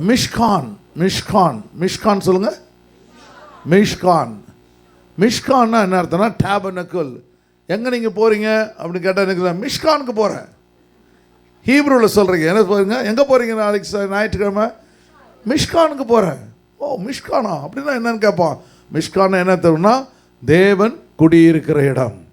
மிஷ்கான் மிஷ்கான் மிஷ்கான் சொல்லுங்க. மிஷ்கான். மிஷ்கான்னா என்ன அர்த்தம்னா டேபனக்கல் எங்கே நீங்கள் போகிறீங்க அப்படின்னு கேட்டால் எனக்கு நான் மிஷ்கானுக்கு போகிறேன் ஹீப்ரூவில் சொல்கிறீங்க என்ன போகிறீங்க எங்கே போகிறீங்க நாளைக்கு சார்? ஞாயிற்றுக்கிழமை? மிஷ்கானுக்கு போகிறேன் ஓ மிஷ்கானா? அப்படின்னா என்னன்னு கேட்பான். மிஷ்கான் என்ன தரும்னா தேவன் குடியிருக்கிற இடம்.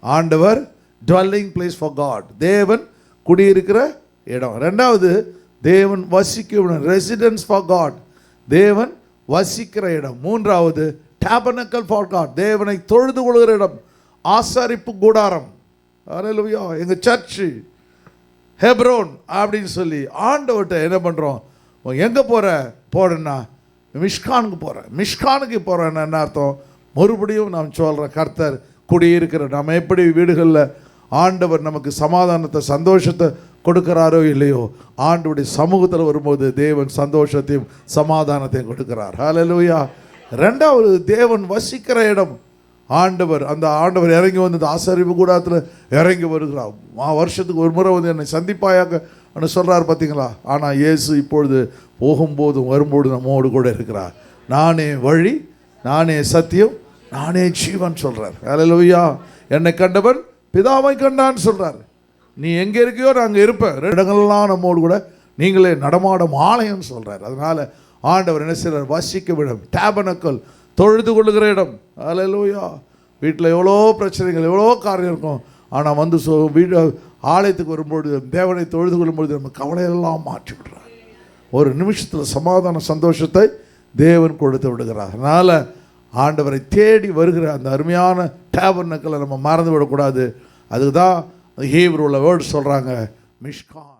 ஆண்டவர் டுவெல்லிங் பிளேஸ் ஃபார் காட் தேவன் குடியிருக்கிற இடம். ரெண்டாவது தேவன் வசிக்கும் இடம் ரெசிடென்ஸ் ஃபார் காட் தேவன் வசிக்கிற இடம். மூன்றாவது டேபனக்கல் ஃபார் காட் தேவனை தொழுது கொள்கிற இடம். ஆசாரிப்பு கூடாரம். அல்லேலூயா எங்கள் சர்ச்சு ஹெப்ரோன் அப்படின்னு சொல்லி ஆண்டவர்கிட்ட என்ன பண்ணுறோம் எங்கே போகிற போறேன்னா மிஷ்கானுக்கு போகிறேன் மிஷ்கானுக்கு போகிறேன்னு என்ன அர்த்தம்? மறுபடியும் நான் சொல்கிறேன் கர்த்தர் குடியிருக்கிற நம்ம எப்படி வீடுகளில் ஆண்டவர் நமக்கு சமாதானத்தை சந்தோஷத்தை கொடுக்கிறாரோ இல்லையோ? ஆண்டுடைய சமூகத்தில் வரும்போது தேவன் சந்தோஷத்தையும் சமாதானத்தையும் கொடுக்கிறார். ஹலலூயா ரெண்டாவது தேவன் வசிக்கிற இடம். ஆண்டவர் அந்த ஆண்டவர் இறங்கி வந்து இந்த ஆசரிப்பு கூடத்தில் இறங்கி வருகிறார். மா வருஷத்துக்கு ஒரு முறை வந்து என்னை சந்திப்பாயாக சொல்கிறார் பார்த்தீங்களா ஆனால் இயேசு இப்பொழுது போகும்போதும் வரும்போது நம்மோடு கூட இருக்கிறார். நானே வழி நானே சத்தியம் நானே ஜீவன் சொல்கிறார் அல்லேலூயா என்னை கண்டவன் பிதாவை கண்டான்னு சொல்கிறார் நீ எங்கே இருக்கியோ நான் அங்கே இருப்பேன். ரெண்டு இடங்கள்லாம் நம்மோடு கூட நீங்களே நடமாடும் ஆலயம்னு சொல்கிறார் அதனால் ஆண்டவர் என்ன செய்கிறார் வசிக்க விடும் டேபனக்கல் தொழுது கொள்ளுகிற இடம். அல்லேலூயா வீட்டில் எவ்வளோ பிரச்சனைகள் எவ்வளோ காரியம் இருக்கும். ஆனால் வந்து சொ வீடு ஆலயத்துக்கு வரும்பொழுது தேவனை தொழுது கொள்ளும்பொழுது நம்ம கவலையெல்லாம் மாற்றி விடுறார். ஒரு நிமிஷத்தில் சமாதான சந்தோஷத்தை தேவன் கொடுத்து விடுகிறார். அதனால் ஆண்டவரை தேடி வருகிற அந்த அருமையான டேபர்னக்களை நம்ம மறந்து விடக்கூடாது. அதுக்கு தான் ஹீப்ரூவில் வேர்டு சொல்கிறாங்க மிஷ்கான்.